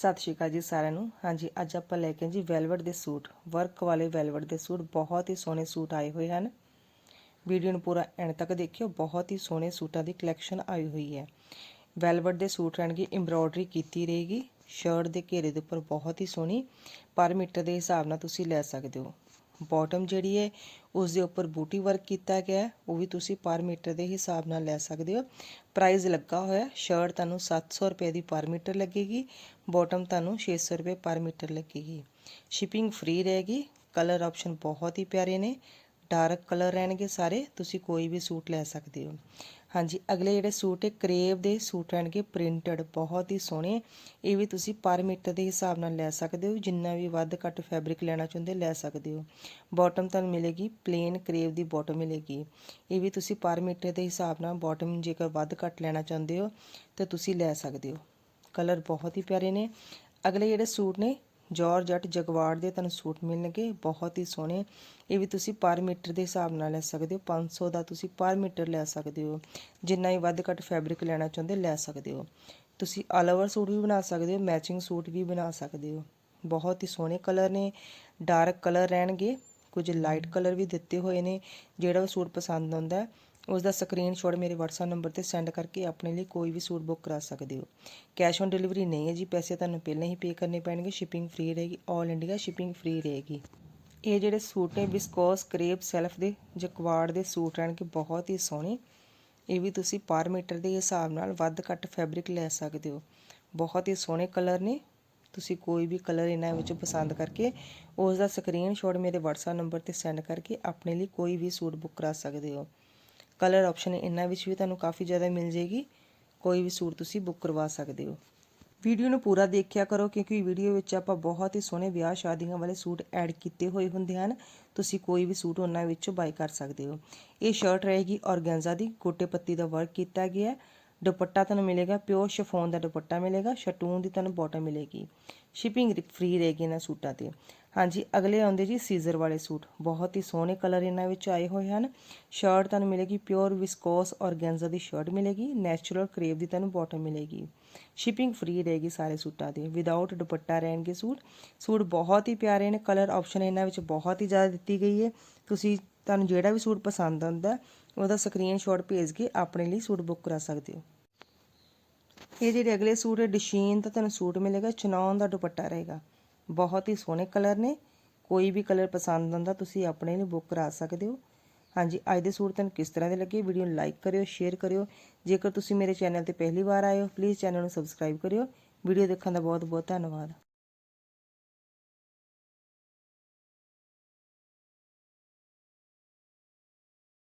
ਸਤਿ ਸ਼੍ਰੀ ਅਕਾਲ ਜੀ ਸਾਰਿਆਂ ਨੂੰ। ਹਾਂਜੀ, ਅੱਜ ਆਪਾਂ ਲੈ ਕੇ ਜੀ ਵੈਲਵਟ ਦੇ ਸੂਟ। ਵਰਕ ਵਾਲੇ ਵੈਲਵਟ ਦੇ ਸੂਟ। ਬਹੁਤ ਹੀ ਸੋਹਣੇ ਸੂਟ ਆਏ ਹੋਏ ਹਨ। ਵੀਡੀਓ ਨੂੰ ਪੂਰਾ ਐਂਡ ਤੱਕ ਦੇਖਿਓ। ਬਹੁਤ ਹੀ ਸੋਹਣੇ ਸੂਟਾਂ ਦੀ ਕਲੈਕਸ਼ਨ ਆਈ ਹੋਈ ਹੈ। ਵੈਲਵਟ ਦੇ ਸੂਟ ਰਹਿਣਗੇ ਐਮਬ੍ਰੋਇਡਰੀ ਕੀਤੀ ਰਹੇਗੀ। ਸ਼ਰਟ ਦੇ ਘੇਰੇ ਦੇ ਉੱਪਰ ਬਹੁਤ ਹੀ ਸੋਹਣੀ। ਪਰ ਮੀਟਰ ਦੇ ਹਿਸਾਬ ਨਾਲ ਤੁਸੀਂ ਲੈ ਸਕਦੇ ਹੋ। ਬੋਟਮ ਜਿਹੜੀ ਹੈ ਉਸ ਦੇ ਉੱਪਰ ਬੂਟੀ ਵਰਕ ਕੀਤਾ ਗਿਆ ਉਹ ਵੀ ਤੁਸੀਂ ਪਰ ਮੀਟਰ ਦੇ ਹਿਸਾਬ ਨਾਲ ਲੈ ਸਕਦੇ ਹੋ। ਪ੍ਰਾਈਸ ਲੱਗਾ ਹੋਇਆ ਸ਼ਰਟ ਤੁਹਾਨੂੰ 700 ਰੁਪਏ ਦੀ ਪਰ ਮੀਟਰ ਲੱਗੇਗੀ। ਬੋਟਮ ਤੁਹਾਨੂੰ 600 ਰੁਪਏ ਪਰ ਮੀਟਰ ਲੱਗੇਗੀ। ਸ਼ਿਪਿੰਗ ਫ੍ਰੀ ਰਹੇਗੀ। ਕਲਰ ਆਪਸ਼ਨ ਬਹੁਤ ਹੀ ਪਿਆਰੇ ਨੇ। ਡਾਰਕ ਕਲਰ ਰਹਿਣਗੇ ਸਾਰੇ, ਤੁਸੀਂ ਕੋਈ ਵੀ ਸੂਟ ਲੈ ਸਕਦੇ ਹੋ। ਹਾਂਜੀ, ਅਗਲੇ ਜਿਹੜੇ ਸੂਟ ਹੈ ਕਰੇਵ ਦੇ ਸੂਟ ਰਹਿਣਗੇ ਪ੍ਰਿੰਟਡ ਬਹੁਤ ਹੀ ਸੋਹਣੇ। ਇਹ ਵੀ ਤੁਸੀਂ ਪਰ ਮੀਟਰ ਦੇ ਹਿਸਾਬ ਨਾਲ ਲੈ ਸਕਦੇ ਹੋ, ਜਿੰਨਾ ਵੀ ਵੱਧ ਘੱਟ ਫੈਬਰਿਕ ਲੈਣਾ ਚਾਹੁੰਦੇ ਲੈ ਸਕਦੇ ਹੋ। ਬਾਟਮ ਤੁਹਾਨੂੰ ਮਿਲੇਗੀ ਪਲੇਨ ਕਰੇਵ ਦੀ ਬਾਟਮ ਮਿਲੇਗੀ। ਇਹ ਵੀ ਤੁਸੀਂ ਪਰ ਮੀਟਰ ਦੇ ਹਿਸਾਬ ਨਾਲ ਬਾਟਮ ਜੇਕਰ ਵੱਧ ਘੱਟ ਲੈਣਾ ਚਾਹੁੰਦੇ ਹੋ, ਤਾਂ ਤੁਸੀਂ ਲੈ ਸਕਦੇ ਹੋ। ਕਲਰ ਬਹੁਤ ਹੀ ਪਿਆਰੇ ਨੇ। ਅਗਲੇ ਜਿਹੜੇ ਸੂਟ ਨੇ ਜਾਰਜਟ ਜਗਵਾੜ ਦੇ ਤੁਹਾਨੂੰ ਸੂਟ ਮਿਲਣਗੇ, ਬਹੁਤ ਹੀ ਸੋਹਣੇ। ਇਹ ਵੀ ਤੁਸੀਂ ਪਰ ਮੀਟਰ ਦੇ ਹਿਸਾਬ ਨਾਲ ਲੈ ਸਕਦੇ ਹੋ 500 ਦਾ ਤੁਸੀਂ ਪਰ ਮੀਟਰ ਲੈ ਸਕਦੇ ਹੋ। ਜਿੰਨਾ ਹੀ ਵੱਧ ਘੱਟ ਫੈਬਰਿਕ ਲੈਣਾ ਚਾਹੁੰਦੇ ਲੈ ਸਕਦੇ ਹੋ। ਤੁਸੀਂ ਆਲ ਓਵਰ ਸੂਟ ਵੀ ਬਣਾ ਸਕਦੇ ਹੋ ਮੈਚਿੰਗ ਸੂਟ ਵੀ ਬਣਾ ਸਕਦੇ ਹੋ। ਬਹੁਤ ਹੀ ਸੋਹਣੇ ਕਲਰ ਨੇ ਡਾਰਕ ਕਲਰ ਰਹਿਣਗੇ। ਕੁਝ ਲਾਈਟ ਕਲਰ ਵੀ ਦਿੱਤੇ ਹੋਏ ਨੇ, ਜਿਹੜਾ ਉਹ ਸੂਟ ਪਸੰਦ ਆਉਂਦਾ ਉਸ ਦਾ ਸਕਰੀਨਸ਼ਾਟ ਮੇਰੇ WhatsApp ਨੰਬਰ ਤੇ ਸੈਂਡ ਕਰਕੇ ਆਪਣੇ ਲਈ ਕੋਈ ਵੀ ਸੂਟ ਬੁੱਕ ਕਰਾ ਸਕਦੇ ਹੋ। ਕੈਸ਼ ਔਨ ਡਿਲੀਵਰੀ ਨਹੀਂ ਹੈ ਜੀ, ਪੈਸੇ ਤੁਹਾਨੂੰ ਪਹਿਲਾਂ ਹੀ ਪੇ ਕਰਨੇ ਪੈਣਗੇ ਸ਼ਿਪਿੰਗ ਫ੍ਰੀ ਰਹੇਗੀ 올 ਇੰਡੀਆ ਸ਼ਿਪਿੰਗ ਫ੍ਰੀ ਰਹੇਗੀ। ਇਹ ਜਿਹੜੇ ਸੂਟ ਨੇ ਵਿਸਕੋਸ ਕਰੇਪ ਸੈਲਫ ਦੇ, ਜਕਵਾੜ ਦੇ ਸੂਟ ਰਹਿਣਗੇ ਬਹੁਤ ਹੀ ਸੋਹਣੇ, ਇਹ ਵੀ ਤੁਸੀਂ ਪਰ ਮੀਟਰ ਦੇ ਹਿਸਾਬ ਨਾਲ ਵੱਧ ਘੱਟ ਫੈਬਰਿਕ ਲੈ ਸਕਦੇ ਹੋ। ਬਹੁਤ ਹੀ ਸੋਹਣੇ ਕਲਰ ਨੇ, ਤੁਸੀਂ ਕੋਈ ਵੀ ਕਲਰ ਇਹਨਾਂ ਵਿੱਚੋਂ ਪਸੰਦ ਕਰਕੇ ਉਸ ਦਾ ਸਕਰੀਨਸ਼ਾਟ ਮੇਰੇ WhatsApp ਨੰਬਰ ਤੇ ਸੈਂਡ ਕਰਕੇ ਆਪਣੇ ਲਈ ਕੋਈ ਵੀ ਸੂਟ ਬੁੱਕ ਕਰਾ ਸਕਦੇ ਹੋ। ਕਲਰ ਆਪਸ਼ਨ ਇਹਨਾਂ ਵਿੱਚ ਵੀ ਤੁਹਾਨੂੰ ਕਾਫੀ ਜ਼ਿਆਦਾ ਮਿਲ ਜੇਗੀ ਕੋਈ ਵੀ ਸੂਟ ਤੁਸੀਂ ਬੁੱਕ ਕਰਵਾ ਸਕਦੇ ਹੋ। ਵੀਡੀਓ ਨੂੰ ਪੂਰਾ ਦੇਖਿਆ ਕਰੋ ਕਿਉਂਕਿ ਵੀਡੀਓ ਵਿੱਚ ਆਪਾਂ ਬਹੁਤ ਹੀ ਸੋਹਣੇ ਵਿਆਹ ਸ਼ਾਦੀਆਂ ਵਾਲੇ ਸੂਟ ਐਡ ਕੀਤੇ ਹੋਏ ਹੁੰਦੇ ਹਨ। ਤੁਸੀਂ ਕੋਈ ਵੀ ਸੂਟ ਉਹਨਾਂ ਵਿੱਚੋਂ ਬਾਈ ਕਰ ਸਕਦੇ ਹੋ। ਇਹ ਸ਼ਰਟ ਰਹੇਗੀ ਔਰਗੈਂਜ਼ਾ ਦੀ ਗੋਟੇ ਪੱਤੀ ਦਾ ਵਰਕ ਕੀਤਾ ਗਿਆ ਹੈ। ਦੁਪੱਟਾ ਤੁਹਾਨੂੰ ਮਿਲੇਗਾ ਪਿਓਰ ਸ਼ਿਫੋਨ ਦਾ ਦੁਪੱਟਾ ਮਿਲੇਗਾ ਸ਼ਟੂਨ ਦੀ ਤੁਹਾਨੂੰ ਬਾਟਮ ਮਿਲੇਗੀ। ਸ਼ਿਪਿੰਗ ਫ੍ਰੀ ਰਹੇਗੀ ਇਹਨਾਂ ਸੂਟਾਂ ਤੇ। ਹਾਂਜੀ, ਅਗਲੇ ਆਉਂਦੇ ਜੀ ਸੀਜ਼ਰ ਵਾਲੇ ਸੂਟ। ਬਹੁਤ ਹੀ ਸੋਹਣੇ ਕਲਰ ਇਹਨਾਂ ਵਿੱਚ ਆਏ ਹੋਏ ਹਨ। ਸ਼ਰਟ ਤੁਹਾਨੂੰ ਮਿਲੇਗੀ ਪਿਓਰ ਵਿਸਕੋਸ ਔਰਗੈਂਜ਼ਾ ਦੀ ਸ਼ਰਟ ਮਿਲੇਗੀ ਨੈਚੁਰਲ ਕਰੇਵ ਦੀ ਤੁਹਾਨੂੰ ਬਾਟਮ ਮਿਲੇਗੀ। ਸ਼ਿਪਿੰਗ ਫ੍ਰੀ ਰਹੇਗੀ ਸਾਰੇ ਸੂਟਾਂ ਦੇ ਵਿਦਆਊਟ ਦੁਪੱਟਾ ਰਹਿਣਗੇ ਸੂਟ। ਸੂਟ ਬਹੁਤ ਹੀ ਪਿਆਰੇ ਨੇ। ਕਲਰ ਆਪਸ਼ਨ ਇਹਨਾਂ ਵਿੱਚ ਬਹੁਤ ਹੀ ਜ਼ਿਆਦਾ ਦਿੱਤੀ ਗਈ ਹੈ। ਤੁਸੀਂ, ਤੁਹਾਨੂੰ ਜਿਹੜਾ ਵੀ ਸੂਟ ਪਸੰਦ ਆਉਂਦਾ ਉਹਦਾ ਸਕਰੀਨਸ਼ਾਟ ਭੇਜ ਕੇ ਆਪਣੇ ਲਈ ਸੂਟ ਬੁੱਕ ਕਰਾ ਸਕਦੇ ਹੋ। ਇਹ ਜਿਹੜੇ ਅਗਲੇ ਸੂਟ ਹੈ, ਡਿਸ਼ੀਨ ਦਾ ਤੁਹਾਨੂੰ ਸੂਟ ਮਿਲੇਗਾ, ਚਨੌਨ ਦਾ ਦੁਪੱਟਾ ਰਹੇਗਾ। ਬਹੁਤ ਹੀ ਸੋਹਣੇ ਕਲਰ ਨੇ, ਕੋਈ ਵੀ ਕਲਰ ਪਸੰਦ ਆਉਂਦਾ, ਤੁਸੀਂ ਆਪਣੇ ਲਈ ਬੁੱਕ ਕਰਾ ਸਕਦੇ ਹੋ। ਹਾਂਜੀ, ਅੱਜ ਦੇ ਸੂਟ ਤੁਹਾਨੂੰ ਕਿਸ ਤਰ੍ਹਾਂ ਦੇ ਲੱਗੇ, ਵੀਡੀਓ ਨੂੰ ਲਾਈਕ ਕਰਿਓ, ਸ਼ੇਅਰ ਕਰਿਓ। ਜੇਕਰ ਤੁਸੀਂ ਮੇਰੇ ਚੈਨਲ ਤੇ ਪਹਿਲੀ ਵਾਰ ਆਏ ਹੋ ਪਲੀਜ਼ ਚੈਨਲ ਨੂੰ ਸਬਸਕ੍ਰਾਈਬ ਕਰਿਓ। ਵੀਡੀਓ ਦੇਖਣ ਦਾ ਬਹੁਤ ਬਹੁਤ ਧੰਨਵਾਦ।